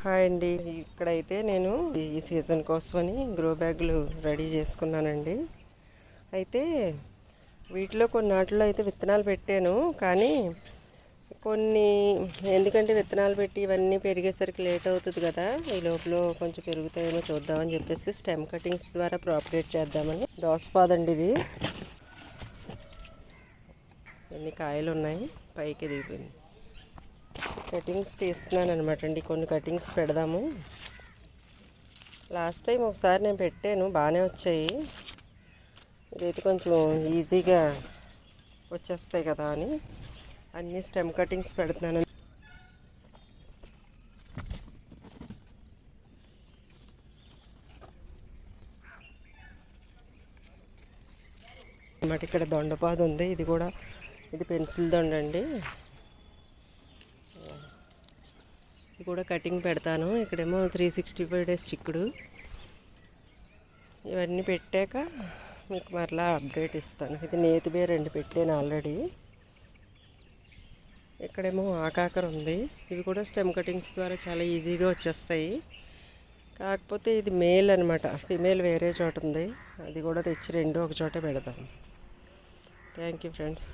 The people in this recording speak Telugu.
హాయ్ అండి. ఇక్కడైతే నేను ఈ సీజన్ కోసమని గ్రో బ్యాగులు రెడీ చేసుకున్నానండి. అయితే వీటిలో కొన్ని నాటిలో అయితే విత్తనాలు పెట్టాను. కానీ కొన్ని ఎందుకంటే విత్తనాలు పెట్టి ఇవన్నీ పెరిగేసరికి లేట్ అవుతుంది కదా ఈ లోపల కొంచెం పెరుగుతాయేమో చూద్దామని చెప్పేసి స్టెమ్ కటింగ్స్ ద్వారా ప్రాపగేట్ చేద్దామని. దోసపాదండి ఇది. ఎన్ని కాయలు ఉన్నాయి? పైకి దిగిపోయింది. కటింగ్స్ తీస్తున్నాను అనమాట అండి. కొన్ని కటింగ్స్ పెడదాము. లాస్ట్ టైం ఒకసారి నేను పెట్టాను బాగానే వచ్చాయి. ఇదైతే కొంచెం ఈజీగా వచ్చేస్తాయి కదా అని. అన్ని స్టెమ్ కటింగ్స్ పెడుతున్నాను. అన్నమాట ఇక్కడ దొండపాదు ఉంది. ఇది కూడా ఇది పెన్సిల్ దొండ అండి ఇది కూడా కటింగ్ పెడతాను. ఇక్కడేమో త్రీ సిక్స్టీ ఫైవ్ డేస్ చిక్కుడు. ఇవన్నీ పెట్టాక మీకు మరలా అప్డేట్ ఇస్తాను. ఇది నేతి రెండు పెట్టాను ఆల్రెడీ ఇక్కడేమో ఆకాకర ఉంది. ఇవి కూడా స్టెమ్ కటింగ్స్ ద్వారా చాలా ఈజీగా వచ్చేస్తాయి. కాకపోతే ఇది మేల్ అనమాట ఫిమేల్ వేరే చోట ఉంది. అది కూడా తెచ్చి రెండు ఒక చోట పెడతాను థ్యాంక్ యూ ఫ్రెండ్స్